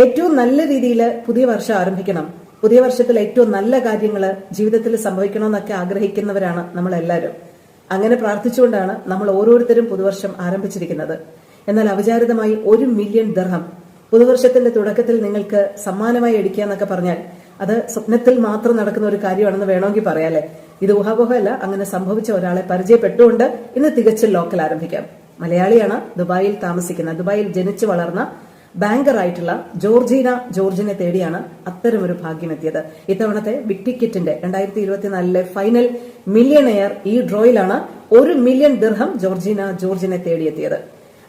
ഏറ്റവും നല്ല രീതിയിൽ പുതിയ വർഷം ആരംഭിക്കണം. പുതിയ വർഷത്തിൽ ഏറ്റവും നല്ല കാര്യങ്ങൾ ജീവിതത്തിൽ സംഭവിക്കണമെന്നൊക്കെ ആഗ്രഹിക്കുന്നവരാണ് നമ്മൾ എല്ലാവരും അങ്ങനെ പ്രാർത്ഥിച്ചുകൊണ്ടാണ് നമ്മൾ ഓരോരുത്തരും പുതുവർഷം ആരംഭിച്ചിരിക്കുന്നത്. എന്നാൽ അവിചാരിതമായി ഒരു മില്യൺ ദർഹം പുതുവർഷത്തിന്റെ തുടക്കത്തിൽ നിങ്ങൾക്ക് സമ്മാനമായി അടിക്കുക എന്നൊക്കെ പറഞ്ഞാൽ അത് സ്വപ്നത്തിൽ മാത്രം നടക്കുന്ന ഒരു കാര്യമാണെന്ന് വേണമെങ്കിൽ പറയാല്ലേ? ഇത് ഊഹാപോഹമല്ല അങ്ങനെ സംഭവിച്ച ഒരാളെ പരിചയപ്പെട്ടുകൊണ്ട് ഇന്ന് തികച്ചും ലോക്കൽ ആരംഭിക്കാം. മലയാളിയാണ് ദുബായിൽ താമസിക്കുന്ന ദുബായിൽ ജനിച്ചു വളർന്ന ബാങ്കറായിട്ടുള്ള ജോർജീന ജോർജിനെ തേടിയാണ് അത്തരമൊരു ഭാഗ്യമെത്തിയത്. ഇത്തവണത്തെ ബിഗ് ടിക്കറ്റിന്റെ രണ്ടായിരത്തി ഇരുപത്തിനാലിലെ ഫൈനൽ മില്യണയർ ഈ ഡ്രോയിലാണ് ഒരു മില്യൺ ദിർഹം ജോർജീന ജോർജിനെ തേടിയെത്തിയത്.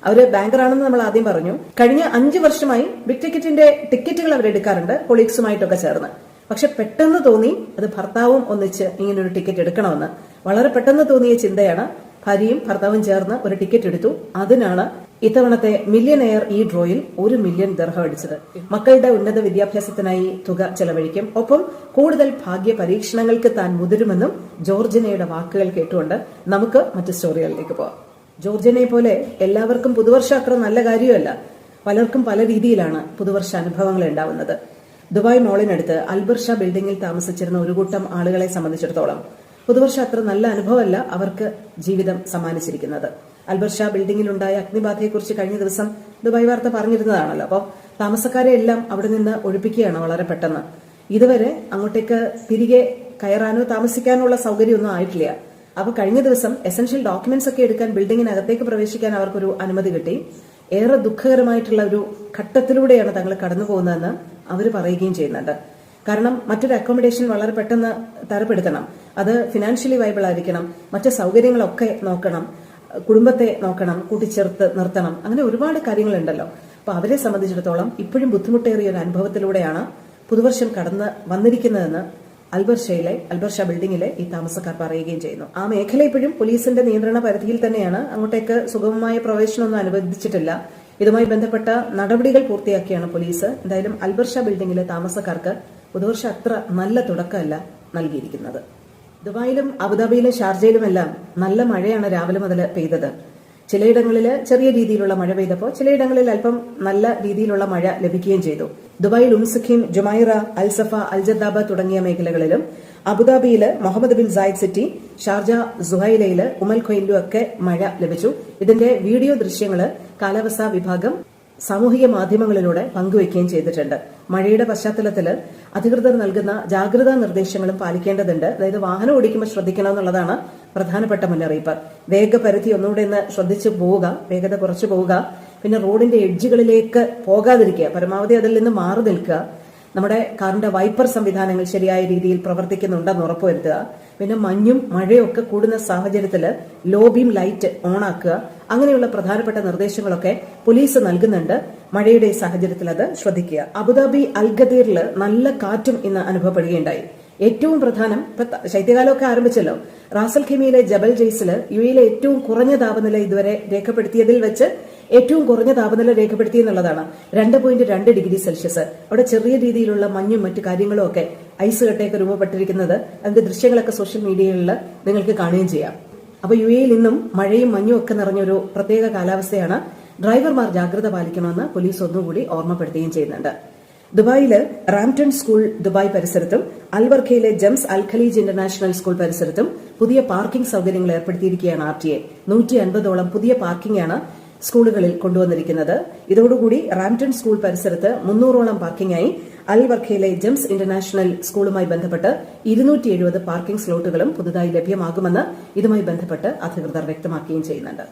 അവർ ബാങ്കറാണെന്ന് നമ്മൾ ആദ്യം പറഞ്ഞു. കഴിഞ്ഞ അഞ്ച് വർഷമായി ബിഗ് ടിക്കറ്റിന്റെ ടിക്കറ്റുകൾ അവർ എടുക്കാറുണ്ട് കൊളീഗ്സുമായിട്ടൊക്കെ ചേർന്ന്. പക്ഷെ പെട്ടെന്ന് തോന്നി അത് ഭർത്താവും ഒന്നിച്ച് ഇങ്ങനൊരു ടിക്കറ്റ് എടുക്കണമെന്ന്. വളരെ പെട്ടെന്ന് തോന്നിയ ചിന്തയാണ് ഭാര്യയും ഭർത്താവും ചേർന്ന് ഒരു ടിക്കറ്റ് എടുത്തു. അതിനാണ് ഇത്തവണത്തെ മില്യൺ എയർ ഈ ഡ്രോയിൽ ഒരു മില്യൺ ദർഹം അടിച്ചത്. മക്കളുടെ ഉന്നത വിദ്യാഭ്യാസത്തിനായി തുക ചെലവഴിക്കും. ഒപ്പം കൂടുതൽ ഭാഗ്യ പരീക്ഷണങ്ങൾക്ക് താൻ മുതിരുമെന്നും ജോർജിനയുടെ വാക്കുകൾ കേട്ടുകൊണ്ട് നമുക്ക് മറ്റു സ്റ്റോറികളിലേക്ക് പോവാം. ജോർജിനെ പോലെ എല്ലാവർക്കും പുതുവർഷം അത്ര നല്ല കാര്യമല്ല. പലർക്കും പല രീതിയിലാണ് പുതുവർഷ അനുഭവങ്ങൾ ഉണ്ടാവുന്നത്. ദുബായ് മോളിനടുത്ത് അൽബർഷ ബിൽഡിംഗിൽ താമസിച്ചിരുന്ന ഒരു കൂട്ടം ആളുകളെ സംബന്ധിച്ചിടത്തോളം പുതുവർഷം അത്ര നല്ല അനുഭവമല്ല അവർക്ക് ജീവിതം സമ്മാനിച്ചിരിക്കുന്നത്. അൽബർഷ ബിൽഡിംഗിലുണ്ടായ അഗ്നിബാധയെക്കുറിച്ച് കഴിഞ്ഞ ദിവസം ദുബായ് വാർത്ത പറഞ്ഞിരുന്നതാണല്ലോ. അപ്പോൾ താമസക്കാരെ എല്ലാം അവിടെ നിന്ന് ഒഴിപ്പിക്കുകയാണ് വളരെ പെട്ടെന്ന്. ഇതുവരെ അങ്ങോട്ടേക്ക് തിരികെ കയറാനോ താമസിക്കാനോ ഉള്ള സൗകര്യമൊന്നും ആയിട്ടില്ല. അപ്പോൾ കഴിഞ്ഞ ദിവസം എസൻഷ്യൽ ഡോക്യുമെന്റ്സ് ഒക്കെ എടുക്കാൻ ബിൽഡിങ്ങിനകത്തേക്ക് പ്രവേശിക്കാൻ അവർക്കൊരു അനുമതി കിട്ടി. ഏറെ ദുഃഖകരമായിട്ടുള്ള ഒരു ഘട്ടത്തിലൂടെയാണ് തങ്ങൾ കടന്നു പോകുന്നതെന്ന് അവർ പറയുകയും ചെയ്യുന്നുണ്ട്. കാരണം മറ്റൊരു അക്കോമഡേഷൻ വളരെ പെട്ടെന്ന് തരപ്പെടുത്തണം. അത് ഫിനാൻഷ്യലി വൈബിൾ ആയിരിക്കണം. മറ്റു സൗകര്യങ്ങളൊക്കെ നോക്കണം. കുടുംബത്തെ നോക്കണം. കൂട്ടിച്ചേർത്ത് നിർത്തണം. അങ്ങനെ ഒരുപാട് കാര്യങ്ങളുണ്ടല്ലോ. അപ്പൊ അവരെ സംബന്ധിച്ചിടത്തോളം ഇപ്പോഴും ബുദ്ധിമുട്ടേറിയ ഒരു അനുഭവത്തിലൂടെയാണ് പുതുവർഷം കടന്ന് വന്നിരിക്കുന്നതെന്ന് അൽബർഷയിലെ അൽബർഷ ബിൽഡിംഗിലെ ഈ താമസക്കാർ പറയുകയും ചെയ്യുന്നു. ആ മേഖല ഇപ്പോഴും പോലീസിന്റെ നിയന്ത്രണ പരിധിയിൽ തന്നെയാണ്. അങ്ങോട്ടേക്ക് സുഗമമായ പ്രവേശനമൊന്നും അനുവദിച്ചിട്ടില്ല. ഇതുമായി ബന്ധപ്പെട്ട നടപടികൾ പൂർത്തിയാക്കിയാണ് പോലീസ്. എന്തായാലും അൽബർഷ ബിൽഡിംഗിലെ താമസക്കാർക്ക് പുതുവർഷം അത്ര നല്ല തുടക്കമല്ല നൽകിയിരിക്കുന്നത്. ദുബായിലും അബുദാബിയിലെ ഷാർജയിലുമെല്ലാം നല്ല മഴയാണ് രാവിലെ മുതൽ പെയ്തത്. ചിലയിടങ്ങളിൽ ചെറിയ രീതിയിലുള്ള മഴ പെയ്തപ്പോൾ ചിലയിടങ്ങളിൽ അല്പം നല്ല രീതിയിലുള്ള മഴ ലഭിക്കുകയും ചെയ്തു. ദുബായിൽ ഉംസുഖീം ജുമൈറ അൽസഫ അൽജദാബ തുടങ്ങിയ മേഖലകളിലും അബുദാബിയിൽ Mohammed bin Zayed city Sharjah സുഹൈലയിൽ ഉമൽ ഖൊയിലും ഒക്കെ മഴ ലഭിച്ചു. ഇതിന്റെ വീഡിയോ ദൃശ്യങ്ങൾ കാലാവസ്ഥാ വിഭാഗം സാമൂഹിക മാധ്യമങ്ങളിലൂടെ പങ്കുവയ്ക്കുകയും ചെയ്തിട്ടുണ്ട്. മഴയുടെ പശ്ചാത്തലത്തിൽ അധികൃതർ നൽകുന്ന ജാഗ്രതാ നിർദ്ദേശങ്ങളും പാലിക്കേണ്ടതുണ്ട്. അതായത് വാഹനം ഓടിക്കുമ്പോൾ ശ്രദ്ധിക്കണം എന്നുള്ളതാണ് പ്രധാനപ്പെട്ട മുന്നറിയിപ്പ്. വേഗപരിധി ഒന്നുകൂടെ ഒന്ന് ശ്രദ്ധിച്ചു പോവുക. വേഗത കുറച്ചു പോവുക. പിന്നെ റോഡിന്റെ എഡ്ജുകളിലേക്ക് പോകാതിരിക്കുക. പരമാവധി അതിൽ നിന്ന് മാറി നിൽക്കുക. നമ്മുടെ കാറിന്റെ വൈപ്പർ സംവിധാനങ്ങൾ ശരിയായ രീതിയിൽ പ്രവർത്തിക്കുന്നുണ്ടെന്ന് ഉറപ്പുവരുത്തുക. പിന്നെ മഞ്ഞും മഴയും ഒക്കെ കൂടുന്ന സാഹചര്യത്തിൽ ലോ ബീം ലൈറ്റ് ഓണാക്കുക. അങ്ങനെയുള്ള പ്രധാനപ്പെട്ട നിർദ്ദേശങ്ങളൊക്കെ പോലീസ് നൽകുന്നുണ്ട്. മഴയുടെ സാഹചര്യത്തിൽ അത് ശ്രദ്ധിക്കുക. അബുദാബി അൽഗദീറിൽ നല്ല കാറ്റും ഇന്ന് അനുഭവപ്പെടുകയുണ്ടായി. ഏറ്റവും പ്രധാനം ശൈത്യകാലമൊക്കെ ആരംഭിച്ചല്ലോ. റാസൽ ഖിമിയിലെ ജബൽ ജെയ്സിൽ യു എയിലെ ഏറ്റവും കുറഞ്ഞ താപനില ഇതുവരെ രേഖപ്പെടുത്തിയതിൽ വെച്ച് ഏറ്റവും കുറഞ്ഞ താപനില രേഖപ്പെടുത്തി എന്നുള്ളതാണ് രണ്ട് പോയിന്റ് രണ്ട് ഡിഗ്രി സെൽഷ്യസ്. അവിടെ ചെറിയ രീതിയിലുള്ള മഞ്ഞും മറ്റു കാര്യങ്ങളും ഒക്കെ ഐസ് കട്ടയൊക്കെ രൂപപ്പെട്ടിരിക്കുന്നത് അതിന്റെ ദൃശ്യങ്ങളൊക്കെ സോഷ്യൽ മീഡിയകളിൽ നിങ്ങൾക്ക് കാണുകയും ചെയ്യാം. അപ്പൊ യു എയിൽ ഇന്നും മഴയും മഞ്ഞും ഒക്കെ നിറഞ്ഞൊരു പ്രത്യേക കാലാവസ്ഥയാണ്. ഡ്രൈവർമാർ ജാഗ്രത പാലിക്കണമെന്ന് പോലീസ് ഒന്നുകൂടി ഓർമ്മപ്പെടുത്തുകയും ചെയ്യുന്നുണ്ട്. ദുബായിൽ റാംടൺ സ്കൂൾ ദുബായ് പരിസരത്തും അൽവർഖയിലെ GEMS Al Khaleej international school പരിസരത്തും പുതിയ പാർക്കിംഗ് സൌകര്യങ്ങൾ ഏർപ്പെടുത്തിയിരിക്കുകയാണ് ആർ ടി എ. നൂറ്റി അൻപതോളം പുതിയ പാർക്കിംഗാണ് സ്കൂളുകളിൽ കൊണ്ടുവന്നിരിക്കുന്നത്. ഇതോടുകൂടി റാംടൺ സ്കൂൾ പരിസരത്ത് മുന്നൂറോളം പാർക്കിംഗായി അൽ വർഖയിലെ ജംസ് ഇന്റർനാഷണൽ സ്കൂളുമായി ബന്ധപ്പെട്ട് ഇരുന്നൂറ്റി എഴുപത് പാർക്കിംഗ് സ്ലോട്ടുകളും പുതുതായി ലഭ്യമാകുമെന്ന് ഇതുമായി ബന്ധപ്പെട്ട് അധികൃതർ വ്യക്തമാക്കുകയും ചെയ്യുന്നുണ്ട്.